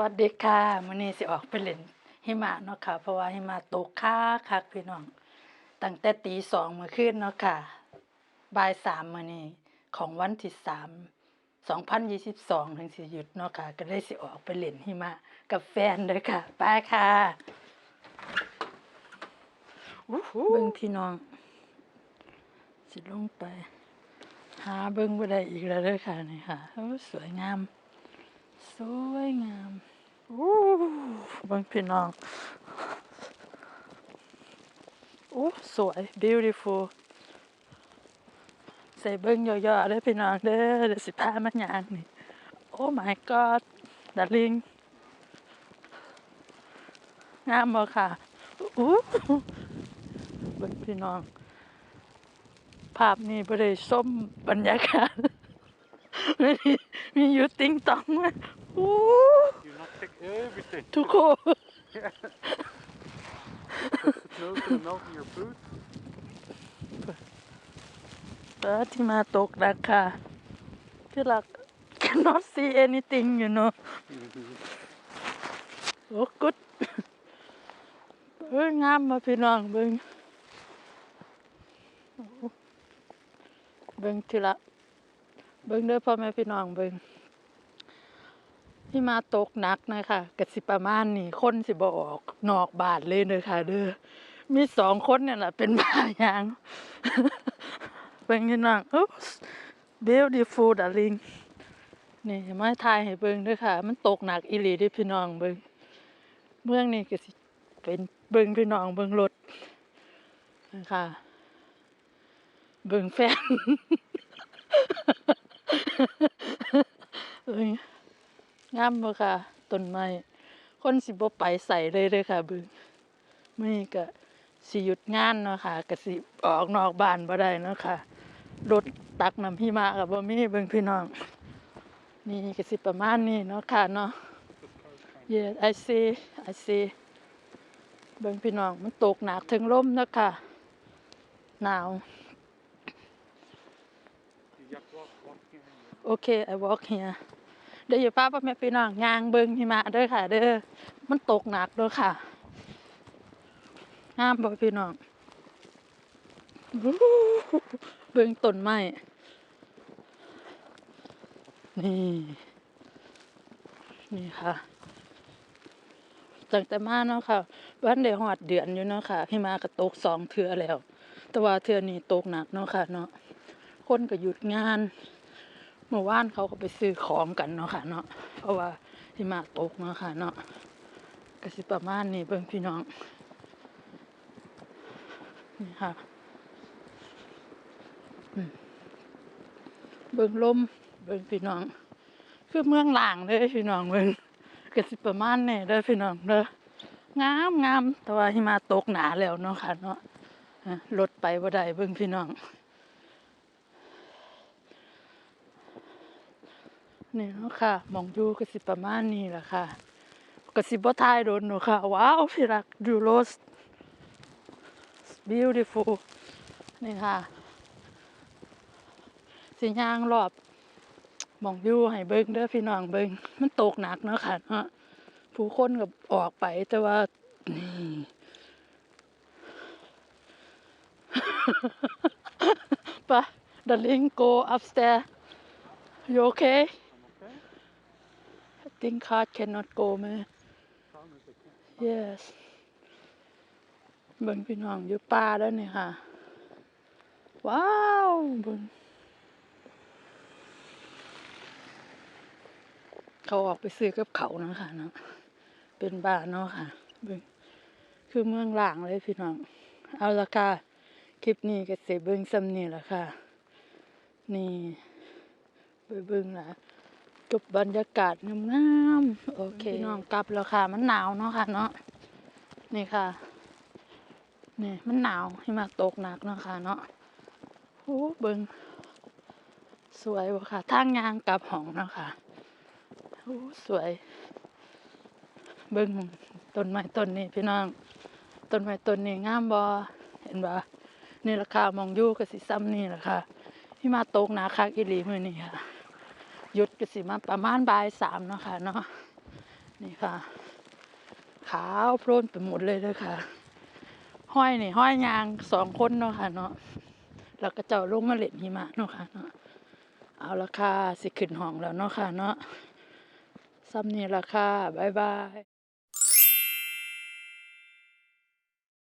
วัสดีค่ะมื้อนี้สิออกไปเล่นหิมะเนาะค่ะ เพราะว่าหิมะตกคักคักพี่น้อง ตั้งแต่ตีสองมื้อคืนเนาะค่ะบ่ายสามมื้อนี้ของวันที่สาม2022ถึงสิหยุดเนาะค่ะ ก็เลยสิออกไปเล่นหิมะกับแฟนเด้อค่ะไปค่ะเบิ่งพี่น้อง สิลงไป หาเบิ่งบ่ได้อีกแล้วเด้อค่ะนี่ค่ะโอ้สวยงาม สวยงามอู้เบิ่งพี่น้องโอ้สวย beautiful ใส่เบิ่งย่อๆเด้พี่น้องเด้อเดี๋ยวสิพามันยางนี่โอ้ my god ดาริงงามบ่ค่ะอู้เบิ่งพี่น้อง ภาพนี้บ่ได้ส้มบรรยากาศมีมีอยู่ติ๊งตองมาโอ้ everything. ทุกคน Snow to melt in your boots. เออที่มาตกดักค่ะที่รัก cannot see anything you know โอ้กุดเอ้ยงามมาพี่น้องเบิ่งเบิ่งที่ละเบิ่งเด้อพ่อแม่พี่น้องเบิ่ง ที่มาตกหนักนะคะกสิประมาณนี้คนสิบออกนอกบานเลยเด้อค่ะ เด้อมีสองคนเนี่ยแหละเป็นบ้ายางเบิ่งพี่น้องโอ้ beautiful darling นี่มาถ่ายให้เบิ่งด้อค่ะ มันตกหนักอีหลีด้อพี่น้องเบิ่งเมืองนี้ก็สิเป็นเบิ่งพี่น้องเบิ่งรถนะคะเบิ่งแฟนเบิ่ง งามบ่ค่ะต้นไม้คนสิบ่ไปใส่เลยเด้อค่ะเบิ่งมื้อนี้ก็สิหยุดงานเนาะค่ะก็สิออกนอกบ้านบ่ได้เนาะค่ะรถตักน้ำหิมะก็บ่มีเบิ่งพี่น้อง นี่ก็สิประมาณนี้เนาะค่ะเนาะ Yes I see I see เบิ่งพี่น้องมันตกหนักถึงลมเนาะค่ะ หนาว You just walk, walk here. โอเค I walk here เดี๋ยวอย่าป้าพ่อแม่พี่น้องยางเบิงหิมะเด้อค่ะ เด้อมันตกหนักเด้อค่ะงามบ่พี่น้องเบิงต้นไม้นี่ นี่ค่ะตั้งแต่มาเนาะค่ะ วันได้ฮอดเดือนอยู่เนาะค่ะพี่มาก็ตกสองเทื่อแล้ว แต่ว่าเทื่อนี้ตกหนักเนาะค่ะ เนาะคนก็หยุดงาน เมื่อวานเขาก็ไปซื้อของกันเนาะค่ะ เนาะเพราะว่าพี่มาตกเนาะค่ะ เนาะก็สิประมาณนี้เบิ่งพี่น้องนี่ค่ะเบิ่งลมเบิ่งพี่น้อง คือเมืองหล่างเลยพี่น้องเบิ่งก็สิประมาณนี้เด้อพี่น้องเด้องามงามแต่ว่าหิมะตกหนาแล้วเนาะค่ะ เนาะอะรถไปบ่ได้เบิ่งพี่น้อง เนาะค่ะมองอยู่ก็สิประมาณนี้แหละค่ะก็สิบ่ทายโดนเนาะค่ะ ว้าวพี่รักดูโรส beautiful นี่ค่ะ สิย่างรอบมองอยู่ให้เบิ่งเด้อพี่น้องเบิ่งมันตกหนักเนาะค่ะเนาะผู้คนก็ออกไปแต่ว่านี่ไป darling go upstairs you okay. Think car cannot go ไหม yes เบิ่งพี่น้องอยู่ป่าแล้วนี่ค่ะ ว้าวเบิ่งเขาออกไปซื้อกับเขานะค่ะเนาะเป็นบ้านเนาะค่ะเบิ่งคือเมืองล่างเลยพี่น้อง เอาละค่ะ คลิปนี้ก็เสเบิ่งซ้ำนี่ละค่ะ นี่ ไปเบิ่งละ จบบรรยากาศงามๆโอเคพี่น้องกลับแล้วค่ะ มันหนาวเนาะค่ะเนาะนี่ค่ะนี่มันหนาวหิมะตกหนักเนาะค่ะเนาะโอ้เบิ่งสวยบ่ค่ะทางยางกลับห้องเนาะค่ะโอ้สวย เบิ่งต้นไม้ต้นนี้พี่น้องต้นไม้ต้นนี้งามบ่เห็นบ่นี่ราคามองอยู่ก็สิซ้ำนี่แหละค่ะหิมะตกหนาคักอีหลีมื้อนี้ค่ะ หยุดก็สิมาประมาณบ่ายสามเนาะค่ะเนาะนี่ค่ะ ขาวโพลนไปหมดเลยเลยค่ะ ห้อยนี่ห้อยยางสองคนเนาะค่ะเนาะแล้วก็เจ้าลงมาเล่นหิมะเนาะค่ะเนาะเอาละค่ะสิขึ้นห้องแล้วเนาะค่ะเนาะซ้ำนี่ละค่ะบ๊ายบาย